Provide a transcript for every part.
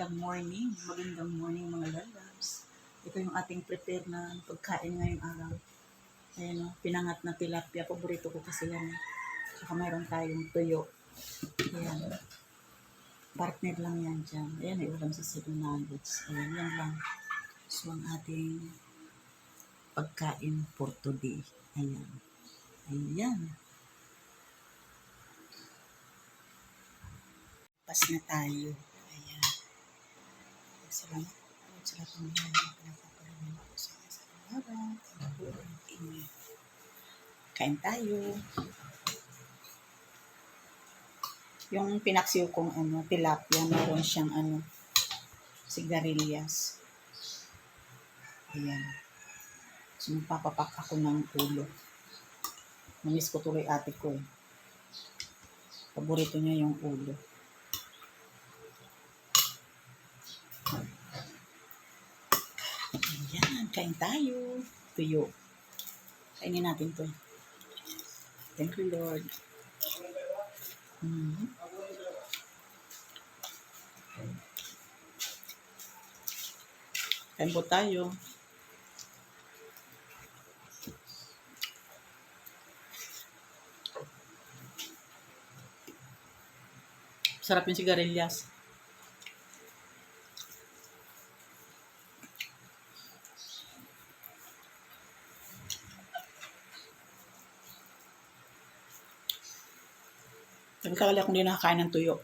magandang morning. Magandang morning mga lalabs. Ito yung ating prepare na pagkain ngayong araw. Ayan o, pinangat na tilapia. Paborito ko kasi yan. Saka mayroon tayong tuyo. Ayan. Partner lang yan dyan. Ayan, may ulam sa seven nuggets. Ayan, yan lang. So, ang ating pagkain for today. Ayan. Ayan. Pas na tayo. Salamat po sa lahat ng mga mga. Kain tayo. Yung pinaksiw kong ano, tilapia, meron siyang ano, sigarilyas. Ayan. So, magpapapak ako ng ulo. Namiss ko tuloy ate ko eh. Paborito niya yung ulo. Ayan, kain tayo. Tuyo. Kainin natin to. Thank you, Lord. Mhm. Kain po tayo. Sarap yung sigarilyas. Nagkakali akong hindi nakakain ng tuyo.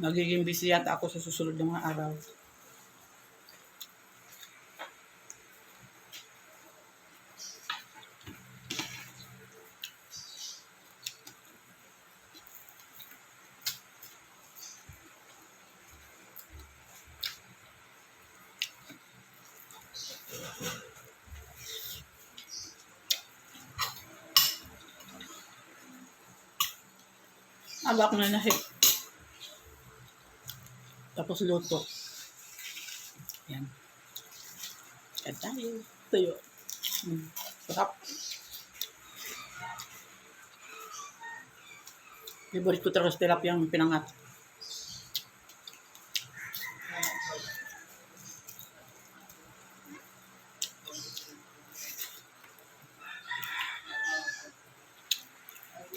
Magiging busy yata ako sa susunod ng mga araw. Aga ko na nahi. Tapos luto. Yan. Yan tayo. Tuyo. Mm. Sarap. Favorite ko talaga sa tilapia yung pinangat.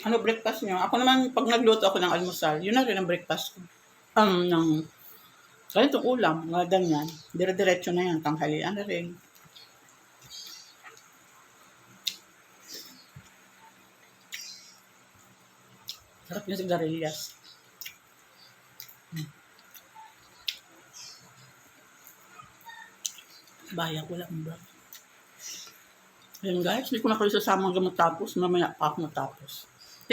Ano breakfast niyo? Ako naman, pag nagluto ako ng almusal, yun na rin ang breakfast ko. Um, ng, ganitong ulam, mga ganyan. Dire-diretso na yan, tanghalian na rin. Sarap yung sigarilyas. Hmm. Bayak, wala akong brown. Ayun guys, hindi ko na kayo sasama hanggang matapos. Mamaya pa ako matapos.